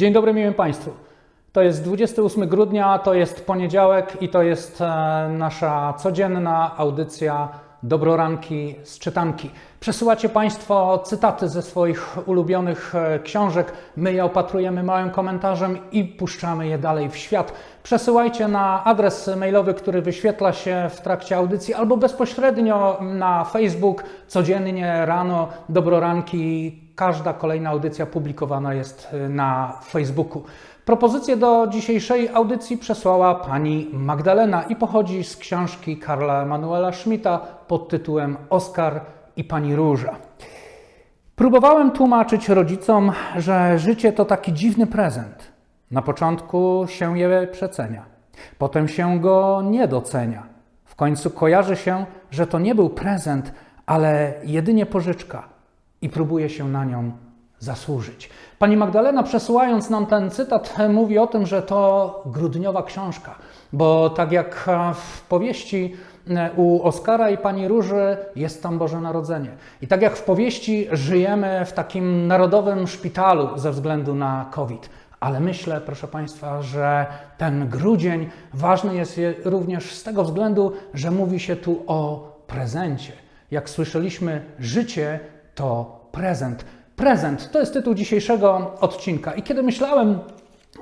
Dzień dobry miłym Państwu. To jest 28 grudnia, to jest poniedziałek i to jest e, nasza codzienna audycja Dobroranki z czytanki. Przesyłacie Państwo cytaty ze swoich ulubionych e, książek. My je opatrujemy małym komentarzem i puszczamy je dalej w świat. Przesyłajcie na adres mailowy, który wyświetla się w trakcie audycji, albo bezpośrednio na Facebook codziennie rano Dobroranki. Każda kolejna audycja publikowana jest e, na Facebooku. Propozycję do dzisiejszej audycji przesłała pani Magdalena i pochodzi z książki Karla Emanuela Schmidta pod tytułem Oskar i pani Róża. Próbowałem tłumaczyć rodzicom, że życie to taki dziwny prezent. Na początku się je przecenia, potem się go nie docenia. W końcu kojarzy się, że to nie był prezent, ale jedynie pożyczka i próbuje się na nią zasłużyć. Pani Magdalena, przesyłając nam ten cytat, mówi o tym, że to grudniowa książka, bo tak jak w powieści u Oskara i pani Róży jest tam Boże Narodzenie. I tak jak w powieści żyjemy w takim narodowym szpitalu ze względu na COVID. Ale myślę, proszę Państwa, że ten grudzień ważny jest również z tego względu, że mówi się tu o prezencie. Jak słyszeliśmy, życie to prezent. Prezent to jest tytuł dzisiejszego odcinka. I kiedy myślałem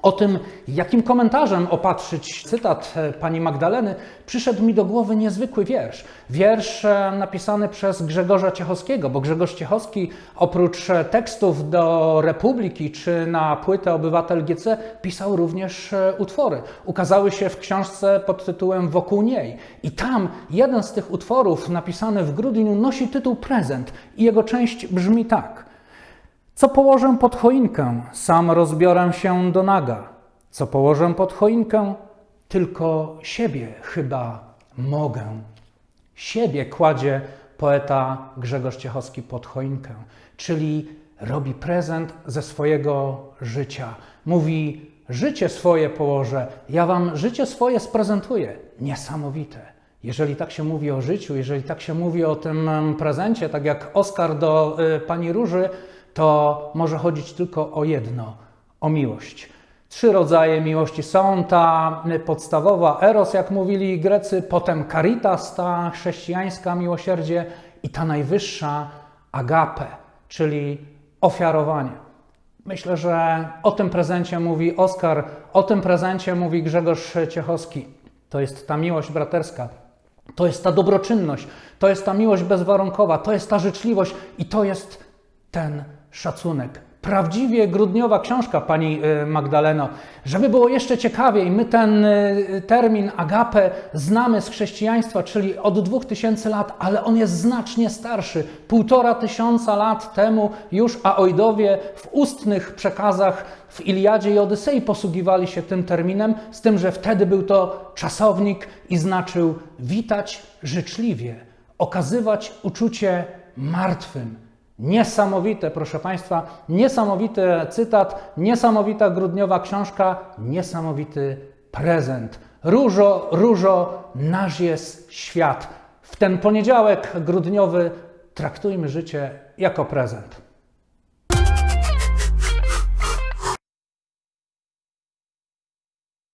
o tym, jakim komentarzem opatrzyć cytat e, pani Magdaleny, przyszedł mi do głowy niezwykły wiersz. Wiersz e, napisany przez Grzegorza Ciechowskiego, bo Grzegorz Ciechowski oprócz e, tekstów do Republiki czy na płytę Obywatel GC pisał również utwory. Ukazały się w książce pod tytułem Wokół niej. I tam jeden z tych utworów napisany w grudniu nosi tytuł Prezent i jego część brzmi tak. Co położę pod choinkę, sam rozbiorę się do naga. Co położę pod choinkę, tylko siebie chyba mogę. Siebie kładzie poeta Grzegorz Ciechowski pod choinkę, czyli robi prezent ze swojego życia. Mówi: Życie swoje położę, ja wam życie swoje sprezentuję. Niesamowite. Jeżeli tak się mówi o życiu, jeżeli tak się mówi o tym prezencie, tak jak Oskar do y, pani Róży, to może chodzić tylko o jedno o miłość. Trzy rodzaje miłości są. Ta podstawowa eros, jak mówili Grecy, potem caritas, ta chrześcijańska miłosierdzie i ta najwyższa agape, czyli ofiarowanie. Myślę, że o tym prezencie mówi Oskar, o tym prezencie mówi Grzegorz Ciechowski. To jest ta miłość braterska, to jest ta dobroczynność, to jest ta miłość bezwarunkowa, to jest ta życzliwość i to jest ten szacunek. Prawdziwie grudniowa książka pani y, Magdaleno. Żeby było jeszcze ciekawiej, my ten y, termin agape znamy z chrześcijaństwa, czyli od 2000 lat, ale on jest znacznie starszy. Półtora tysiąca lat temu już Aoidowie w ustnych przekazach w Iliadzie i Odysei posługiwali się tym terminem, z tym, że wtedy był to czasownik i znaczył witać życzliwie, okazywać uczucie martwym Niesamowite, proszę Państwa, niesamowity cytat, niesamowita grudniowa książka, niesamowity prezent. Różo, różo, nasz jest świat. W ten poniedziałek grudniowy traktujmy życie jako prezent.